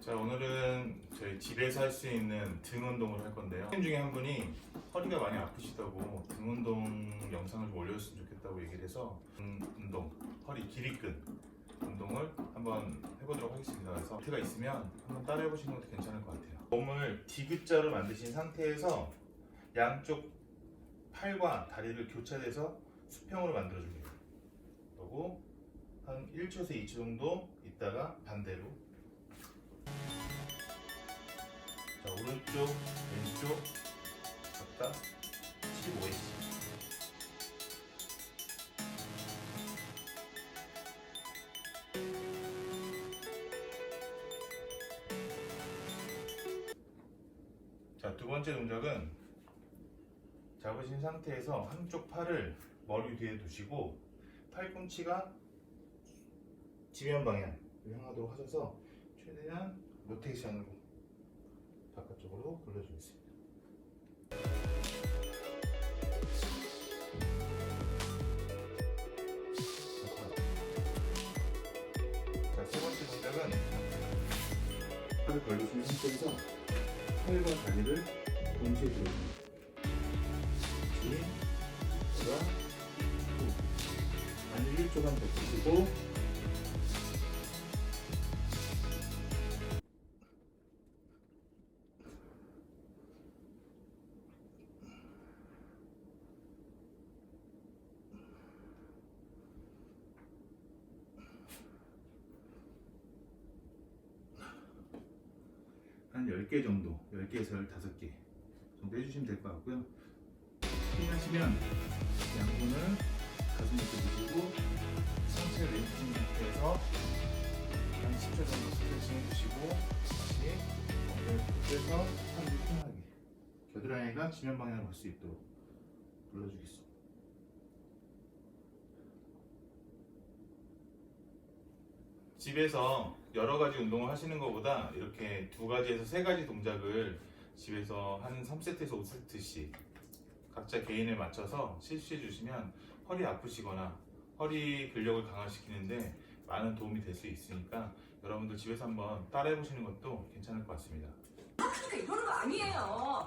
자 오늘은 저희 집에서 할 수 있는 등 운동을 할 건데요. 선생님 중에 한 분이 허리가 많이 아프시다고 등 운동 영상을 좀 올려줬으면 좋겠다고 얘기를 해서 등 운동, 허리 길이끈 운동을 한번 해보도록 하겠습니다. 그래서 힌트가 있으면 한번 따라 해 보시는 것도 괜찮을 것 같아요. 몸을 디귿자로 만드신 상태에서 양쪽 팔과 다리를 교차돼서 수평으로 만들어줍니다. 그리고 한 1초에서 2초 정도 있다가 반대로 오른쪽 왼쪽. 각각 15회씩 자 두 번째 동작은 잡으신 상태에서 한쪽 팔을 머리 뒤에 두시고 팔꿈치가 지면 방향을 향하도록 하셔서 최대한 로테이션으로 바깥쪽으로 돌려주겠습니다. 팔을 벌리신 상태에서 팔과 다리를 동시에 들어줍니다. 진, 돌아, 후. 한 1초간 버티시고 한 10개 정도, 10개에서 15개 정도 해주시면 될 것 같고요. 힘하시면 양손을 가슴 밑에 두시고 상체를 왼쪽 상태에서 한 10초 정도 스트레칭 해주시고 다시 엉덩이를 빼서 상을 편하게 겨드랑이가 지면 방향을 볼 수 있도록 눌러주겠습니다. 집에서 여러 가지 운동을 하시는 것보다 이렇게 두 가지에서 세 가지 동작을 집에서 한 3세트에서 5세트씩 각자 개인에 맞춰서 실시해 주시면 허리 아프시거나 허리 근력을 강화시키는데 많은 도움이 될 수 있으니까 여러분들 집에서 한번 따라해 보시는 것도 괜찮을 것 같습니다. 그러니까 이러는 거 아니에요.